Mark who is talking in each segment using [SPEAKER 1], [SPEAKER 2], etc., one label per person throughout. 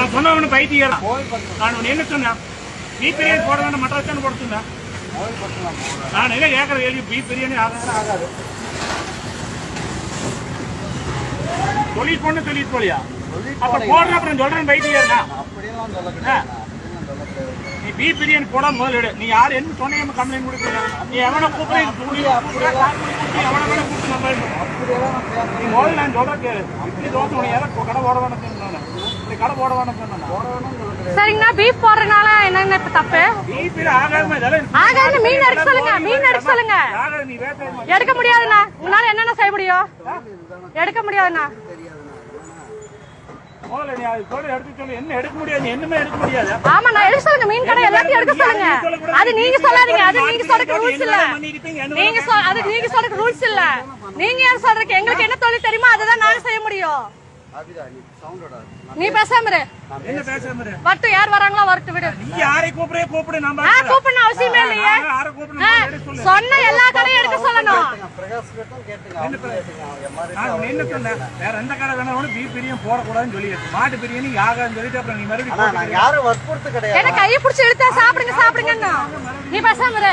[SPEAKER 1] நான் சொன்னவனு
[SPEAKER 2] பக்கம்
[SPEAKER 1] நான் உன்னை என்ன சொன்னேன்? பீ பிரியாணி போட வேண்டாம் மட்டன் வச்சானு போட சொன்னேன். நான் என்ன கேட்கற கேள்வி பீ பிரியாணி ஆகாது ஆகாது. தொழில் பொண்ணு தொழில் போலியா
[SPEAKER 2] சொல்லிட்டு
[SPEAKER 1] அப்ப. போடுற அப்புறம் சொல்றேன்
[SPEAKER 2] அப்படியெல்லாம் சொல்ல கிடையாது
[SPEAKER 1] நீ பீ பிரியாணி போட முதல்ல எடு. நீ யார் என்ன சொன்னீங்க கம்ப்ளைண்ட் கொடுக்கல. நீ எவனை கூப்பிடு துணி எவனை வேணா கூப்பிட்டு நம்ம நீ முதல்ல நான் சொல்றேன் கேளு. இட்லி தோசை உனக்கு எதை கடை போட வேணாம்.
[SPEAKER 3] சரிங்கண்ணா பீஃப் போடுறதுனால என்னங்க இப்ப தப்பு?
[SPEAKER 1] பீ பிரி ஆகாம இதெல்லாம்
[SPEAKER 3] ஆகாது மீன் எடுக்க சொல்லுங்க மீன் எடுக்க சொல்லுங்க. எடுக்க முடியாதுண்ணா. உங்களால என்னென்ன செய்ய முடியும்? எடுக்க முடியாதுண்ணா.
[SPEAKER 1] என்ன எடுக்க முடியாது நீ என்னமே எடுக்க முடியாது.
[SPEAKER 3] ஆமா நான் எடுக்க சொல்லுங்க மீன் கடை எல்லாத்தையும் எடுக்க சொல்லுங்க. அது நீங்க சொல்லாதீங்க அது நீங்க சொல்றதுக்கு ரூல்ஸ் இல்ல. நீங்க அது நீங்க சொல்றதுக்கு ரூல்ஸ் இல்ல. நீங்க ஏன் சொல்றதுக்கு எங்களுக்கு என்ன தொழில் தெரியுமோ அதை தான் நாங்க செய்ய முடியும்.
[SPEAKER 2] நீ
[SPEAKER 3] பேசாம
[SPEAKER 1] என்ன பேசுற
[SPEAKER 3] வரட்டும் யார் வராங்களோ வரட்டும் விடு.
[SPEAKER 1] நீ யாரை கூப்பிடே கூப்பிடு நம்ம
[SPEAKER 3] ஆ கூப்பிடணும் அவசியமே இல்லையே.
[SPEAKER 1] யாரை கூப்பிடணும்
[SPEAKER 3] சொன்ன எல்லா கடையும் எடுக்க சொல்லணும்.
[SPEAKER 2] பிரகாஷ் கிட்டும் கேட்டுங்க அவங்க கேட்டுங்க அவங்க மாதிரி
[SPEAKER 1] நான் உன்னை என்ன சொன்னேன்? வேற எந்த கடை வேணாலும் பீ பிரியாணி போடக்கூடாதுன்னு சொல்லி மாட்டு பிரியாணி ஆகாதுன்னு சொல்லிட்டு அப்புறம் நீ மறுபடியும்
[SPEAKER 2] நாங்க யாரும் வற்புறுத்து கிடையாது.
[SPEAKER 3] என்ன கையை பிடிச்சி இழுத்தா சாப்பிடுங்க சாப்பிடுங்கன்னு. நீ பேசாம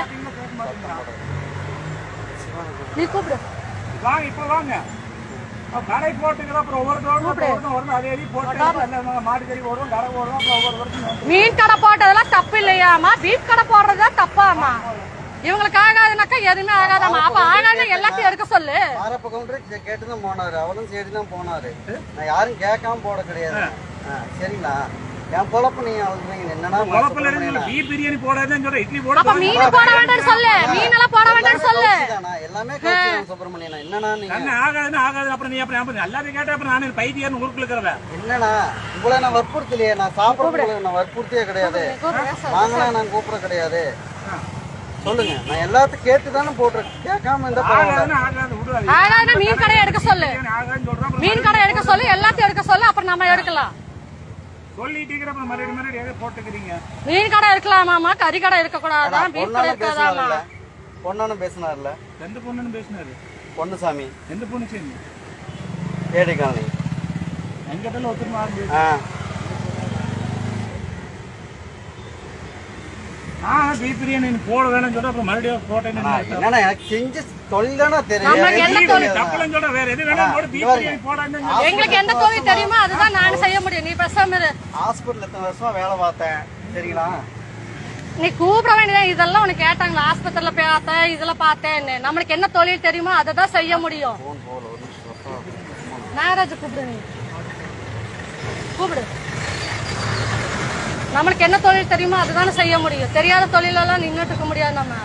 [SPEAKER 3] நீ கூப்பிடு.
[SPEAKER 1] வாங்க இப்ப வாங்க. கடை போட்டுக்கிற அப்புறம் ஒவ்வொரு ஒவ்வொரு வரும் அதே போட்டு மாட்டு கறி வரும் கடை வரும் அப்புறம் ஒவ்வொரு
[SPEAKER 3] மீன் கடை போட்டதெல்லாம் தப்பு இல்லையாமா பீஃப் கடை போடுறதுதான் தப்பாமா இவங்களுக்கு ஆகாதுனாக்கா எதுவுமே ஆகாதாமா அப்ப ஆகாத எல்லாத்தையும் எடுக்க சொல்லு.
[SPEAKER 2] மாரப்ப கவுண்டர் கேட்டு தான் போனாரு. அவரும் சரி தான் போனாரு. நான் யாரும் கேட்காம போட கிடையாது. சரிங்களா? என் பொழப்பு நீங்க நீங்க என்னன்னா
[SPEAKER 1] குழப்பில் இருந்து பீ பிரியாணி போடாதுன்னு சொல்ற இட்லி போட
[SPEAKER 3] அப்ப மீன் போட வேண்டாம்னு சொல்லு. மீன் எல்லாம் போட வேண்டாம்னு சொல்லு?
[SPEAKER 2] எல்லாமே கௌசிதான் சுப்பிரமணியன்? என்னன்னா நீங்க
[SPEAKER 1] என்ன ஆகாதுன்னு ஆகாது அப்புறம் நீ அப்புறம் அப்புறம் எல்லாத்தையும் கேட்டா அப்புறம் நானே பைத்தியம் ஊருக்குள்ள இருக்கிறவன்
[SPEAKER 2] என்னண்ணா உங்களை நான் வற்புறுத்தலையே. நான் சாப்பிட நான் வற்புறுத்தியே கிடையாது. வாங்கலாம் நான் கூப்பிட கிடையாது. சொல்லுங்க. நான் எல்லாத்தையும் கேட்டு தானே போட்டிருக்கேன். கேட்காம பரவாயில்ல.
[SPEAKER 1] ஆகாதுன்னு
[SPEAKER 3] மீன் கடை எடுக்க சொல்லு.
[SPEAKER 1] ஆகாதுன்னு சொல்றான் அப்புறம்
[SPEAKER 3] மீன் கடை எடுக்க சொல்லு. எல்லாத்தையும் எடுக்க சொல்லு. அப்புறம் நம்ம எடுக்கலாம்.
[SPEAKER 1] சொல்லிட்டு இருக்கிற அப்புறம் மறுபடியும் மறுபடியும் எதை போட்டுக்கிறீங்க?
[SPEAKER 3] மீன் கடை இருக்கலாமாமா கறி கடை இருக்க கூடாதான் பீஃப் கடை
[SPEAKER 2] பொண்ணானும்
[SPEAKER 3] இருக்காதாமா
[SPEAKER 2] பேசினார்ல பொண்ணானும் பேசினார்ல
[SPEAKER 1] எந்த பொண்ணுன்னு பேசினாரு?
[SPEAKER 2] பொண்ணுசாமி
[SPEAKER 1] எந்த பொண்ணு சரி
[SPEAKER 2] ஏடி காலனி
[SPEAKER 1] எங்கிட்ட ஒத்துமா
[SPEAKER 2] ஆ.
[SPEAKER 1] ஆ பீ பிரியாணி நீ போட வேணும்னு சொல்ற அப்புறம் மறுபடியும் போட்டேன்னு
[SPEAKER 2] எனக்கு செஞ்ச தெரியும்
[SPEAKER 3] எங்களுக்கு எந்த தொழில் தெரியுமோ அதுதான் நான் செய்ய முடியும். நீ பேசாம இரு.
[SPEAKER 2] ஹாஸ்பிட்டல் எத்தனை வருஷமா வேலை பார்த்தேன் சரிங்களா?
[SPEAKER 3] நீ கூப்பிட வேண்டியதான் இதெல்லாம் உனக்கு கேட்டாங்களா? ஆஸ்பத்திரியில பார்த்தேன் இதுல பார்த்தேன்னு. நம்மளுக்கு என்ன தொழில் தெரியுமோ அதை தான் செய்ய முடியும். நாகராஜ் கூப்பிடு நீ. கூப்பிடு. நம்மளுக்கு என்ன தொழில் தெரியுமோ அதுதானே செய்ய முடியும். தெரியாத தொழிலெல்லாம் நின்றுட்டு இருக்க முடியாது நம்ம.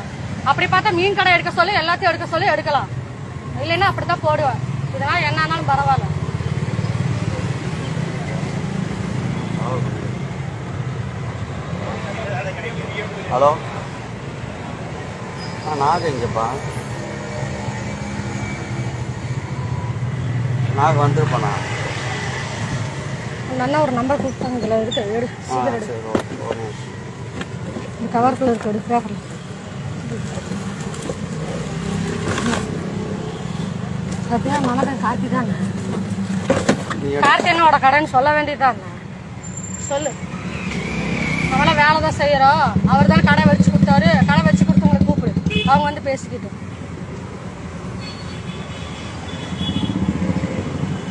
[SPEAKER 3] அப்படி பார்த்தா மீன் கடை எடுக்க சொல்லி எல்லாத்தையும் எடுக்க சொல்லி எடுக்கலாம். இல்லைன்னா அப்படித்தான் போடுவேன். இதெல்லாம் என்ன ஆனாலும் பரவாயில்ல.
[SPEAKER 2] ஹலோ. ஆ நாக வந்திருப்பாண்ணா
[SPEAKER 3] அண்ணா ஒரு நம்பர் கொடுத்தாங்க இதில் எடுத்து எடு
[SPEAKER 2] சரி ஓகே ஒரு நிமிஷம்.
[SPEAKER 3] இந்த கவருக்குள்ள இருக்கு எடு பேப்பர்ல சத்யா மனதன் கார்த்தி தானே
[SPEAKER 2] நீ
[SPEAKER 3] கார்த்தி என்னோட கடைன்னு சொல்ல வேண்டியதானே சொல்லு. அவளை வேலை தான் செய்யறோம் அவர் தான் கடை வச்சு கொடுத்தாரு. கடை வச்சு கொடுத்தவங்களை கூப்பிடு. அவங்க வந்து பேசிக்கிட்டோம்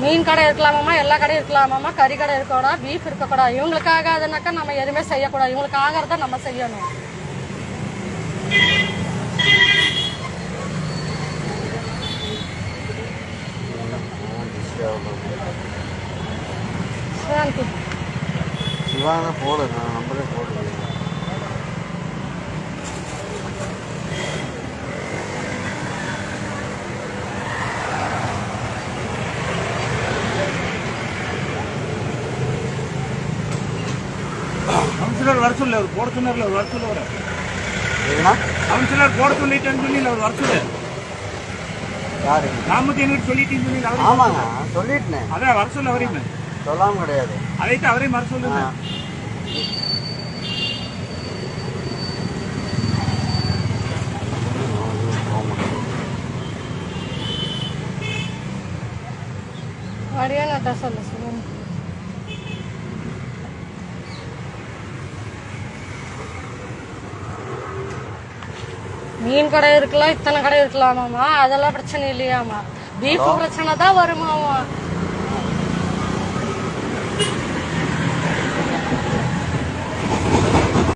[SPEAKER 3] மீன் கடை இருக்கலாமாம்மா? எல்லா கடையும் இருக்கலாமாம்மா? கறி கடை இருக்கக்கூடாது பீஃப் இருக்கக்கூடாது இவங்களுக்கு ஆகாதுனாக்கா நம்ம எதுவுமே செய்யக்கூடாது. இவங்களுக்கு ஆகிறத நம்ம செய்யணும்.
[SPEAKER 2] சிவான போடு நான் நம்பரே போடுறேன்
[SPEAKER 1] கவுன்சிலர் வர சொல்லு அவர் போட சொன்னார்ல அவர் வர சொல்ல வர
[SPEAKER 2] ஏன்னா
[SPEAKER 1] கவுன்சிலர் போட சொல்லிட்டேன்னு சொல்லி அவர் வர சொல்லு
[SPEAKER 2] யாரு?
[SPEAKER 1] நாமத்தி எங்கிட்ட சொல்லிட்டேன்னு சொல்லி அவரையும்
[SPEAKER 2] ஆமாங்க சொல்லிட்டேனே.
[SPEAKER 1] அதான் வர சொல்ல அவரையுமே
[SPEAKER 2] சொல்லாம கிடையாது.
[SPEAKER 1] அதைத்து அவரையும் வர சொல்லுங்க.
[SPEAKER 2] ஆ.
[SPEAKER 3] வடியா நட்டா சொல்லு சொல்லுங்க மீன் கடை இருக்கலாம் இத்தனை கடை இருக்கலாமாமா அதெல்லாம் பிரச்சனை இல்லையாமா பீஃப் பிரச்சனை தான் வருமாமா